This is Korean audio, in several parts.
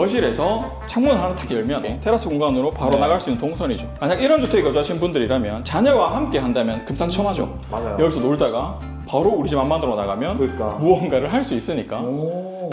거실에서 창문 하나 탁 열면 테라스 공간으로 바로 네. 나갈 수 있는 동선이죠. 만약 이런 주택에 거주하신 분들이라면 자녀와 함께 한다면 금상첨화죠. 맞아요. 여기서 놀다가 바로 우리 집 안만으로 나가면 그러니까. 무언가를 할 수 있으니까. 오.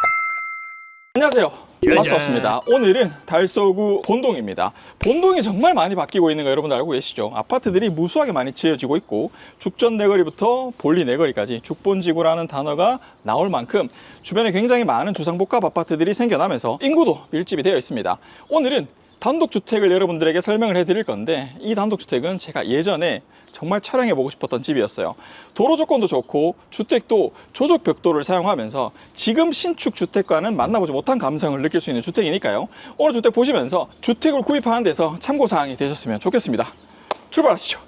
안녕하세요. 마스터스입니다. 오늘은 달서구 본동입니다. 본동이 정말 많이 바뀌고 있는 거 여러분들 알고 계시죠? 아파트들이 무수하게 많이 지어지고 있고 죽전 내거리부터 볼리 내거리까지 죽본지구라는 단어가 나올 만큼 주변에 굉장히 많은 주상복합 아파트들이 생겨나면서 인구도 밀집이 되어 있습니다. 오늘은 단독주택을 여러분들에게 설명을 해드릴 건데 이 단독주택은 제가 예전에 정말 촬영해보고 싶었던 집이었어요. 도로 조건도 좋고 주택도 조적 벽돌을 사용하면서 지금 신축 주택과는 만나보지 못한 감성을 느낄 수 있는 주택이니까요. 오늘 주택 보시면서 주택을 구입하는 데서 참고사항이 되셨으면 좋겠습니다. 출발하시죠.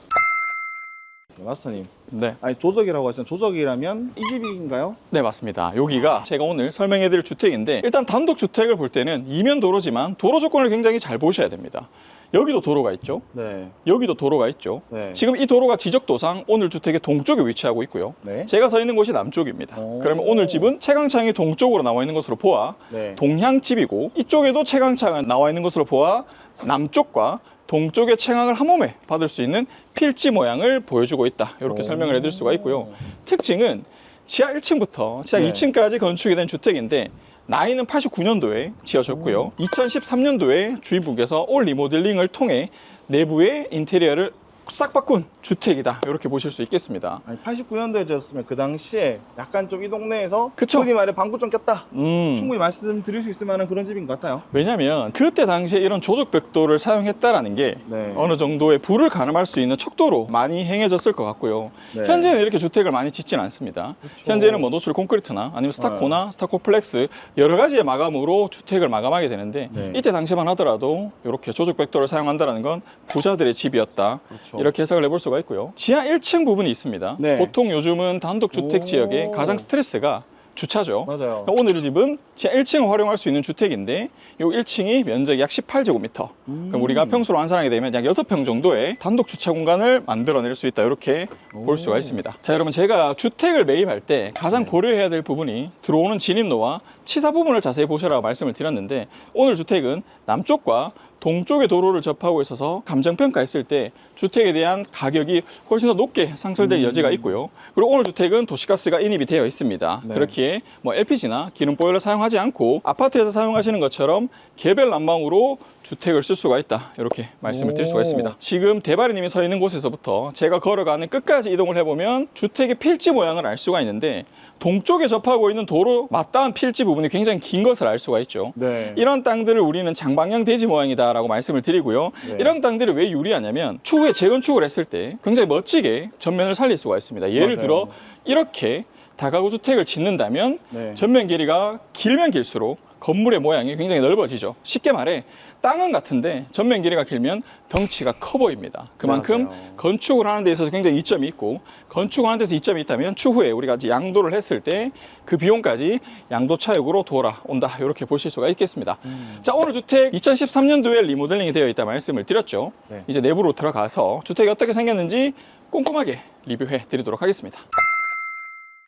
마스터님. 네. 아니 조적이라고 하시는 조적이라면 이 집인가요? 네, 맞습니다. 여기가 제가 오늘 설명해드릴 주택인데 일단 단독주택을 볼 때는 이면 도로지만 도로 조건을 굉장히 잘 보셔야 됩니다. 여기도 도로가 있죠. 네. 여기도 도로가 있죠. 네. 지금 이 도로가 지적도상 오늘 주택의 동쪽에 위치하고 있고요. 네. 제가 서 있는 곳이 남쪽입니다. 오. 그러면 오늘 집은 채광창이 동쪽으로 나와 있는 것으로 보아 네. 동향집이고 이쪽에도 채광창은 나와 있는 것으로 보아 남쪽과 동쪽의 채광을 한 몸에 받을 수 있는 필지 모양을 보여주고 있다. 이렇게 오. 설명을 해드릴 수가 있고요. 특징은 지하 1층부터 지하 네. 2층까지 건축이 된 주택인데 나이는 89년도에 지어졌고요. 2013년도에 주인분께서 올 리모델링을 통해 내부의 인테리어를 싹 바꾼 주택이다. 이렇게 보실 수 있겠습니다. 아니 89년도에 지었으면 그 당시에 약간 좀 이 동네에서 그쵸. 흔히 말해 방구 좀 꼈다. 음. 충분히 말씀드릴 수 있을 만한 그런 집인 것 같아요. 왜냐면 그때 당시에 이런 조적 벽돌을 사용했다라는 게 네. 어느 정도의 불을 가늠할 수 있는 척도로 많이 행해졌을 것 같고요. 네. 현재는 이렇게 주택을 많이 짓진 않습니다. 그쵸. 현재는 뭐 노출 콘크리트나 아니면 스타코나 스타코플렉스 여러 가지의 마감으로 주택을 마감하게 되는데 네. 이때 당시만 하더라도 이렇게 조적 벽돌을 사용한다는 건 부자들의 집이었다. 그 렇죠. 이렇게 해석을 해볼 수가 있고요. 지하 1층 부분이 있습니다. 네. 보통 요즘은 단독주택 오. 지역의 가장 스트레스가 주차죠. 맞아요. 오늘 이 집은 지하 1층을 활용할 수 있는 주택인데 이 1층이 면적이 약 18제곱미터. 음. 그럼 우리가 평수로 환산하게 되면 약 6평 정도의 단독 주차 공간을 만들어낼 수 있다. 이렇게 볼 오. 수가 있습니다. 자, 여러분 제가 주택을 매입할 때 가장 네. 고려해야 될 부분이 들어오는 진입로와 치사 부분을 자세히 보시라고 말씀을 드렸는데 오늘 주택은 남쪽과 동쪽의 도로를 접하고 있어서 감정평가했을 때 주택에 대한 가격이 훨씬 더 높게 상설될 음. 여지가 있고요. 그리고 오늘 주택은 도시가스가 인입이 되어 있습니다. 네. 그렇기에 뭐 LPG나 기름 보일러 사용하지 않고 아파트에서 사용하시는 것처럼 개별 난방으로 주택을 쓸 수가 있다. 이렇게 말씀을 드릴 수가 오. 있습니다. 지금 대바리님이 서 있는 곳에서부터 제가 걸어가는 끝까지 이동을 해보면 주택의 필지 모양을 알 수가 있는데 동쪽에 접하고 있는 도로 맞닿은 필지 부분이 굉장히 긴 것을 알 수가 있죠. 네. 이런 땅들을 우리는 장방형 대지 모양이다라고 말씀을 드리고요. 네. 이런 땅들이 왜 유리하냐면 추후에 재건축을 했을 때 굉장히 멋지게 전면을 살릴 수가 있습니다. 예를 맞아요. 들어 이렇게 다가구 주택을 짓는다면 네. 전면 길이가 길면 길수록 건물의 모양이 굉장히 넓어지죠. 쉽게 말해 땅은 같은데 전면 길이가 길면 덩치가 커 보입니다. 그만큼 맞아요. 건축을 하는 데 있어서 굉장히 이점이 있고 건축을 하는 데서 이점이 있다면 추후에 우리가 양도를 했을 때 그 비용까지 양도 차익으로 돌아온다. 이렇게 보실 수가 있겠습니다. 음. 자 오늘 주택 2013년도에 리모델링이 되어 있다 말씀을 드렸죠. 네. 이제 내부로 들어가서 주택이 어떻게 생겼는지 꼼꼼하게 리뷰해 드리도록 하겠습니다.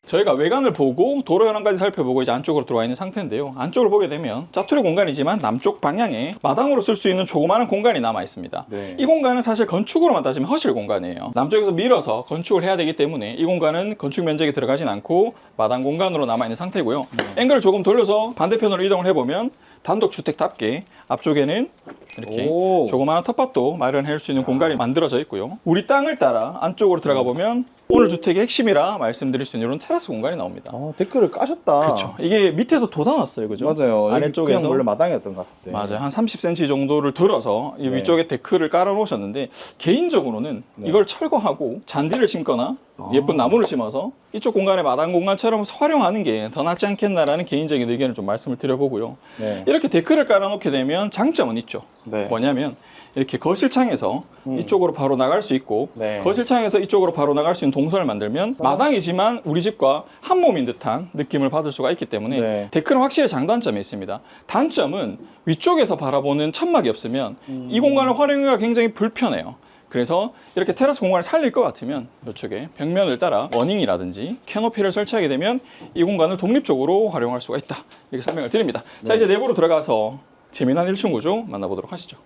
저희가 외관을 보고 도로 현황까지 살펴보고 이제 안쪽으로 들어와 있는 상태인데요. 안쪽을 보게 되면 자투리 공간이지만 남쪽 방향에 마당으로 쓸 수 있는 조그마한 공간이 남아 있습니다. 네. 이 공간은 사실 건축으로만 따지면 허실 공간이에요. 남쪽에서 밀어서 건축을 해야 되기 때문에 이 공간은 건축 면적이 들어가진 않고 마당 공간으로 남아 있는 상태고요. 앵글을 조금 돌려서 반대편으로 이동을 해보면 단독 주택답게 앞쪽에는 이렇게 오. 조그마한 텃밭도 마련할 수 있는 공간이 만들어져 있고요. 우리 땅을 따라 안쪽으로 들어가 보면 오늘 주택의 핵심이라 말씀드릴 수 있는 이런 테라스 공간이 나옵니다. 아, 데크를 까셨다. 그렇죠. 이게 밑에서 돋아놨어요, 그죠? 맞아요. 아래쪽에서 원래 마당이었던 것 같은데. 맞아요. 한 30cm 정도를 들어서 이 네. 위쪽에 데크를 깔아 놓으셨는데 개인적으로는 네. 이걸 철거하고 잔디를 심거나 아. 예쁜 나무를 심어서 이쪽 공간에 마당 공간처럼 활용하는 게 더 낫지 않겠나라는 개인적인 의견을 좀 말씀을 드려보고요. 네. 이렇게 데크를 깔아 놓게 되면 장점은 있죠. 네. 뭐냐면 이렇게 거실창에서 음. 이쪽으로 바로 나갈 수 있고 네. 거실창에서 이쪽으로 바로 나갈 수 있는 동선을 만들면 아. 마당이지만 우리 집과 한 몸인 듯한 느낌을 받을 수가 있기 때문에 네. 데크는 확실히 장단점이 있습니다. 단점은 위쪽에서 바라보는 천막이 없으면 음. 이 공간을 활용하기가 굉장히 불편해요. 그래서 이렇게 테라스 공간을 살릴 것 같으면 이쪽에 벽면을 따라 워닝이라든지 캐노피를 설치하게 되면 이 공간을 독립적으로 활용할 수가 있다. 이렇게 설명을 드립니다. 자 네. 이제 내부로 들어가서 재미난 1층 구조 만나보도록 하시죠.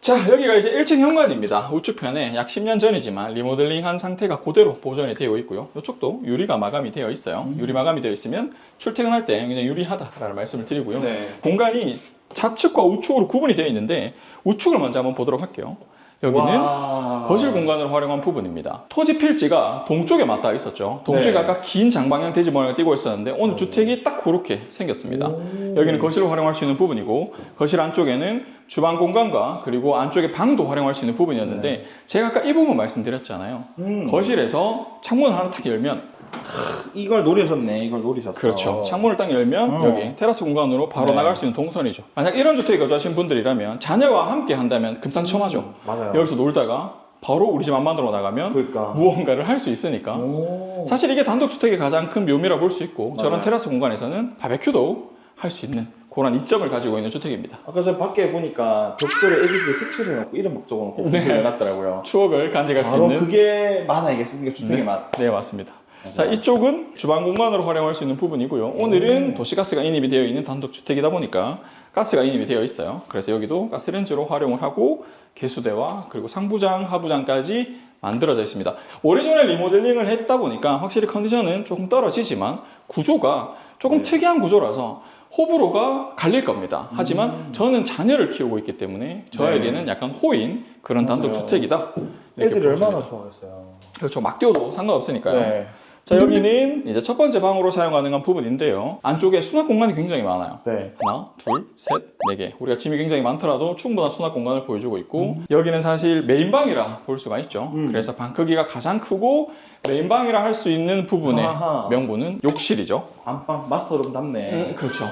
자, 여기가 이제 1층 현관입니다. 우측편에 약 10년 전이지만 리모델링한 상태가 그대로 보존이 되어 있고요. 이쪽도 유리가 마감이 되어 있어요. 유리 마감이 되어 있으면 출퇴근할 때 그냥 유리하다라는 말씀을 드리고요. 네. 공간이 좌측과 우측으로 구분이 되어 있는데 우측을 먼저 한번 보도록 할게요. 여기는 와. 거실 공간으로 활용한 부분입니다. 토지 필지가 동쪽에 맞닿아 있었죠. 동쪽에 네. 아까 긴 장방향 대지 모양을 띄고 있었는데 오늘 주택이 딱 그렇게 생겼습니다. 오. 여기는 거실을 활용할 수 있는 부분이고 거실 안쪽에는 주방 공간과 그리고 안쪽에 방도 활용할 수 있는 부분이었는데 제가 아까 이 부분 말씀드렸잖아요. 음. 거실에서 창문을 하나 딱 열면 이걸 노리셨네. 이걸 노리셨어. 그렇죠. 창문을 딱 열면 어. 여기 테라스 공간으로 바로 네. 나갈 수 있는 동선이죠. 만약 이런 주택에 거주하신 분들이라면 자녀와 함께 한다면 금상첨화죠. 맞아요. 여기서 놀다가 바로 우리 집 안만으로 나가면 그러니까. 무언가를 할 수 있으니까 오. 사실 이게 단독주택의 가장 큰 묘미라 볼 수 있고 저런 맞아요. 테라스 공간에서는 바베큐도 할 수 있는 그런 이점을 가지고 있는 주택입니다. 아까 저 밖에 보니까 벽돌에 애기들이 색칠을 해놓고 이름 막 적어놓고 네. 네. 해놨더라고요. 추억을 간직할 수 바로 있는 그게 맛 아니겠습니까? 주택의 네. 맛. 네 맞습니다. 자 이쪽은 주방 공간으로 활용할 수 있는 부분이고요. 오늘은 음. 도시가스가 인입이 되어 있는 단독주택이다 보니까 가스가 인입이 되어 있어요. 그래서 여기도 가스렌지로 활용을 하고 개수대와 그리고 상부장, 하부장까지 만들어져 있습니다. 오래전에 리모델링을 했다 보니까 확실히 컨디션은 조금 떨어지지만 구조가 조금 네. 특이한 구조라서 호불호가 갈릴 겁니다. 하지만 음. 저는 자녀를 키우고 있기 때문에 저에게는 약간 호인 그런 맞아요. 단독주택이다. 애들이. 얼마나 좋아했어요. 그렇죠. 막 뛰어도 상관없으니까요. 네. 자 여기는 이제 첫 번째 방으로 사용 가능한 부분인데요. 안쪽에 수납 공간이 굉장히 많아요. 네. 하나, 둘, 셋, 네 개. 우리가 짐이 굉장히 많더라도 충분한 수납 공간을 보여주고 있고 음. 여기는 사실 메인방이라 볼 수가 있죠. 음. 그래서 방 크기가 가장 크고 메인방이라 할 수 있는 부분의 아하. 명분은 욕실이죠. 안방 마스터룸 답네. 음, 그렇죠.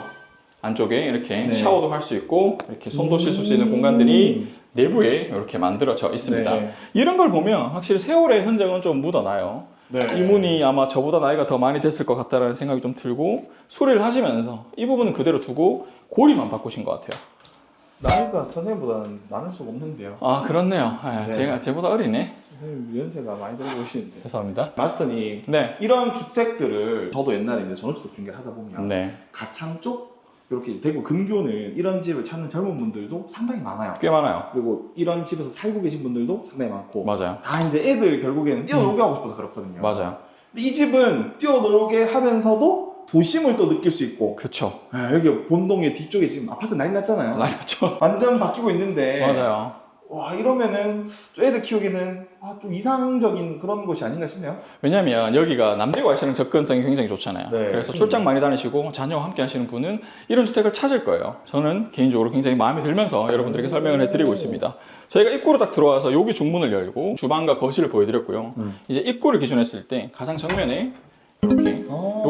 안쪽에 이렇게 네. 샤워도 할 수 있고 이렇게 손도 씻을 수 있는 공간들이 내부에 이렇게 만들어져 있습니다. 네. 이런 걸 보면 확실히 세월의 흔적은 좀 묻어나요. 네. 이 문이 아마 저보다 나이가 더 많이 됐을 것 같다라는 생각이 좀 들고 소리를 하시면서 이 부분은 그대로 두고 고리만 바꾸신 것 같아요. 나이가 선생님보다는 많을 수가 없는데요. 아 그렇네요. 아, 네. 제가 제보다 어리네. 선생님 연세가 많이 들고 계시는데. 죄송합니다. 마스터님 네. 이런 주택들을 저도 옛날에 이제 전원주택 중개를 하다 보면 네. 가창 쪽 이렇게 대구 근교는 이런 집을 찾는 젊은 분들도 상당히 많아요. 꽤 많아요. 그리고 이런 집에서 살고 계신 분들도 상당히 많고 맞아요. 다 이제 애들 결국에는 뛰어놀게 하고 싶어서 그렇거든요. 맞아요. 근데 이 집은 뛰어놀게 하면서도 도심을 또 느낄 수 있고. 아, 여기 본동의 뒤쪽에 지금 아파트 난리 났잖아요. 많이 맞죠. 완전 바뀌고 있는데 맞아요. 와 이러면은 좀 애들 키우기는 아, 좀 이상적인 그런 곳이 아닌가 싶네요. 왜냐면 여기가 남들과 할수록 접근성이 굉장히 좋잖아요. 네. 그래서 출장 많이 다니시고 자녀와 함께 하시는 분은 이런 주택을 찾을 거예요. 저는 개인적으로 굉장히 마음에 들면서 여러분들에게 설명을 해드리고 있습니다. 저희가 입구로 딱 들어와서 여기 중문을 열고 주방과 거실을 보여드렸고요. 음. 이제 입구를 기준했을 때 가장 정면에 이렇게 어,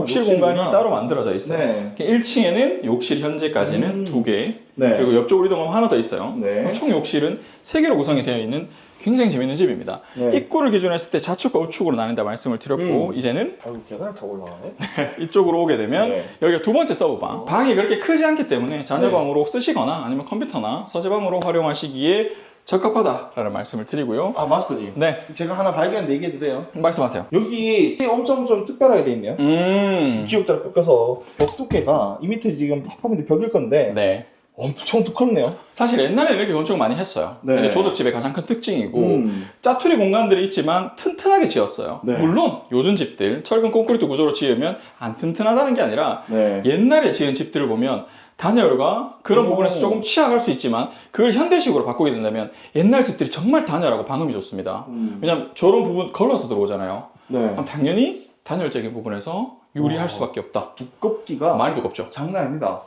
욕실 욕실이구나. 공간이 따로 만들어져 있어요. 네. 1층에는 욕실 현재까지는 음. 두 개, 네. 그리고 옆쪽으로 이동하면 하나 더 있어요. 네. 총 욕실은 세 개로 구성이 되어 있는 굉장히 재밌는 집입니다. 네. 입구를 기준했을 때 좌측과 우측으로 나뉜다 말씀을 드렸고 음. 이제는 아이고 계단을 타고 올라가네. 이쪽으로 오게 되면 네. 여기가 두 번째 서브방. 방이 그렇게 크지 않기 때문에 자녀방으로 네. 쓰시거나 아니면 컴퓨터나 서재방으로 활용하시기에 적합하다라는 말씀을 드리고요. 아 마스터님. 네, 제가 하나 발견했는데 얘기해도 돼요? 말씀하세요. 여기 엄청 좀 특별하게 돼 있네요. 음, 기억자를 꺾여서 벽 두께가 이 밑에 지금 파파인데 벽일 건데 네. 엄청 두껍네요. 사실 옛날에 이렇게 건축 많이 했어요. 네. 이게 조적집의 가장 큰 특징이고 음. 짜투리 공간들이 있지만 튼튼하게 지었어요. 네. 물론 요즘 집들 철근 콘크리트 구조로 지으면 안 튼튼하다는 게 아니라 네. 옛날에 지은 집들을 보면 단열과 그런 오. 부분에서 조금 취약할 수 있지만 그걸 현대식으로 바꾸게 된다면 옛날 집들이 정말 단열하고 방음이 좋습니다. 음. 왜냐면 저런 부분 걸러서 들어오잖아요. 네. 당연히 단열적인 부분에서 유리할 와. 수밖에 없다. 두껍기가 많이 두껍죠. 장난 아닙니다.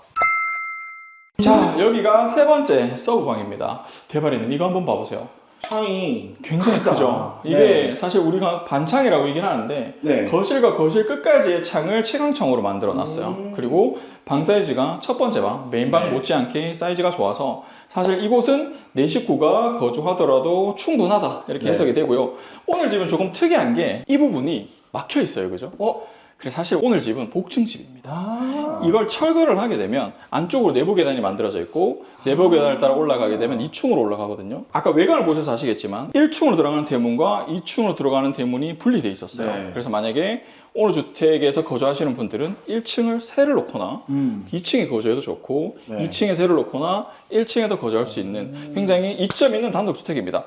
자, 여기가 세 번째 서브방입니다. 대발이는 이거 한번 봐보세요. 창이 굉장히 크다. 크죠. 이게 네. 사실 우리가 반창이라고 얘기는 하는데 네. 거실과 거실 끝까지의 창을 최강창으로 만들어 놨어요. 음. 그리고 방 사이즈가 첫 번째 방, 메인 방 네. 못지않게 사이즈가 좋아서 사실 이곳은 네 식구가 거주하더라도 충분하다 이렇게 네. 해석이 되고요. 오늘 집은 조금 특이한 게 이 부분이 막혀 있어요. 그죠? 어? 그래서 사실 오늘 집은 복층집입니다. 아. 이걸 철거를 하게 되면 안쪽으로 내부 계단이 만들어져 있고 내부 계단을 따라 올라가게 되면 2층으로 올라가거든요. 아까 외관을 보셔서 아시겠지만 1층으로 들어가는 대문과 2층으로 들어가는 대문이 분리돼 있었어요. 네. 그래서 만약에 오늘 주택에서 거주하시는 분들은 1층을 새를 놓거나 음. 2층에 거주해도 좋고 네. 2층에 새를 놓거나 1층에도 거주할 수 있는 음. 굉장히 이점 있는 단독주택입니다.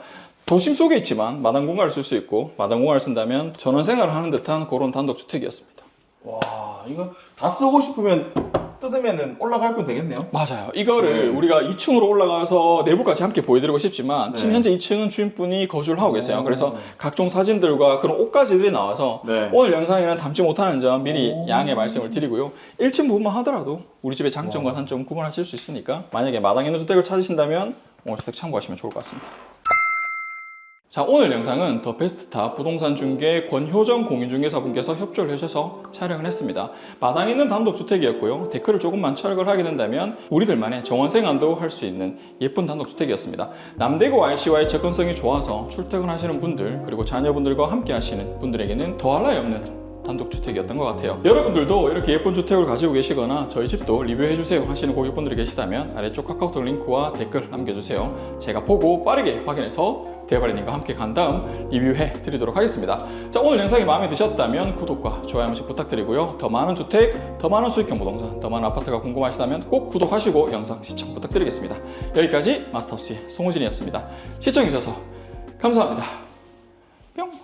도심 속에 있지만 마당 공간을 쓸 수 있고 마당 공간을 쓴다면 전원 생활을 하는 듯한 그런 단독주택이었습니다. 와 이거 다 쓰고 싶으면 뜯으면은 올라갈 건 되겠네요. 맞아요. 이거를 네. 우리가 2층으로 올라가서 내부까지 함께 보여드리고 싶지만 지금 네. 현재 2층은 주인분이 거주를 하고 계세요. 오. 그래서 각종 사진들과 그런 옷가지들이 나와서 네. 오늘 영상에는 담지 못하는 점 미리 오. 양해 말씀을 드리고요. 1층 부분만 하더라도 우리 집의 장점과 단점 구분하실 수 있으니까 만약에 마당에 있는 주택을 찾으신다면 오늘 주택 참고하시면 좋을 것 같습니다. 자 오늘 영상은 더 베스트탑 부동산 중개 권효정 공인중개사분께서 협조를 해주셔서 촬영을 했습니다. 마당에 있는 단독주택이었고요. 데크를 조금만 철거를 하게 된다면 우리들만의 정원생활도 할 수 있는 예쁜 단독주택이었습니다. 남대구 IC와의 접근성이 좋아서 출퇴근하시는 분들 그리고 자녀분들과 함께 하시는 분들에게는 더할 나위 없는 단독주택이었던 것 같아요. 여러분들도 이렇게 예쁜 주택을 가지고 계시거나 저희 집도 리뷰해주세요 하시는 고객분들이 계시다면 아래쪽 카카오톡 링크와 댓글 남겨주세요. 제가 보고 빠르게 확인해서 대발이님과 함께 간 다음 리뷰해 드리도록 하겠습니다. 자 오늘 영상이 마음에 드셨다면 구독과 좋아요 한 번씩 부탁드리고요. 더 많은 주택, 더 많은 수익형 부동산, 더 많은 아파트가 궁금하시다면 꼭 구독하시고 영상 시청 부탁드리겠습니다. 여기까지 마스터스의 송호진이었습니다. 시청해주셔서 감사합니다. 뿅!